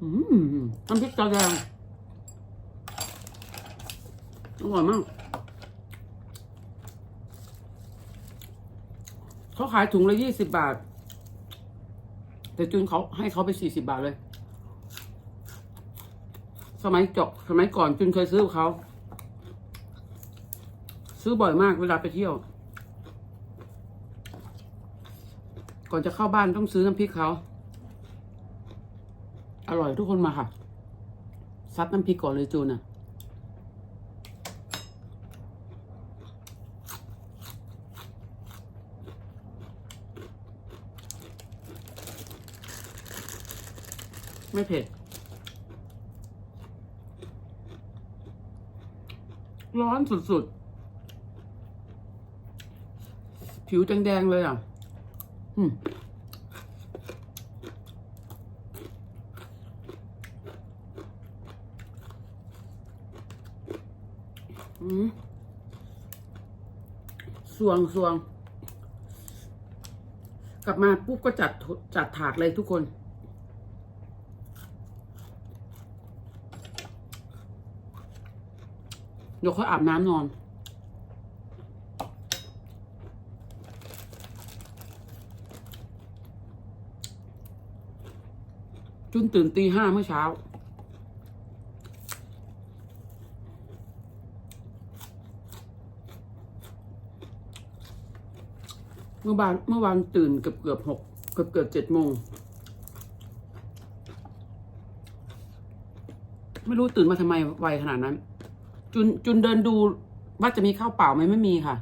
อืมน้ำพริกตาแดงอร่อยมาก เขาขายถุงละยี่สิบบาท แต่จุนเขาให้เขาไปสี่สิบาทเลย สมัยจบสมัยก่อนจุนเคยซื้อเขา ซื้อบ่อยมากเวลาไปเที่ยว ก่อนจะเข้าบ้านต้องซื้อน้ำพริกเขา อร่อยทุกคนมาค่ะ ซัดน้ำพริกก่อนเลยจูนอะไม่เผ็ด ร้อนสุดๆ ผิวแดงๆเลยอะ อืม สวงสวง กลับมาปุ๊บก็จัดจัดถาดเลยทุกคน เดี๋ยวเขาอาบน้ำนอนจุนตื่นตีห้าเมื่อเช้า เมื่อวานเมื่อวานตื่นเกือบเกือบหกเกือบเกือบเจ็ดโมง ไม่รู้ตื่นมาทำไมไวขนาดนั้น จุนจุนเดินดูว่าจะมีข้าวเปล่าไหมไม่มีค่ะ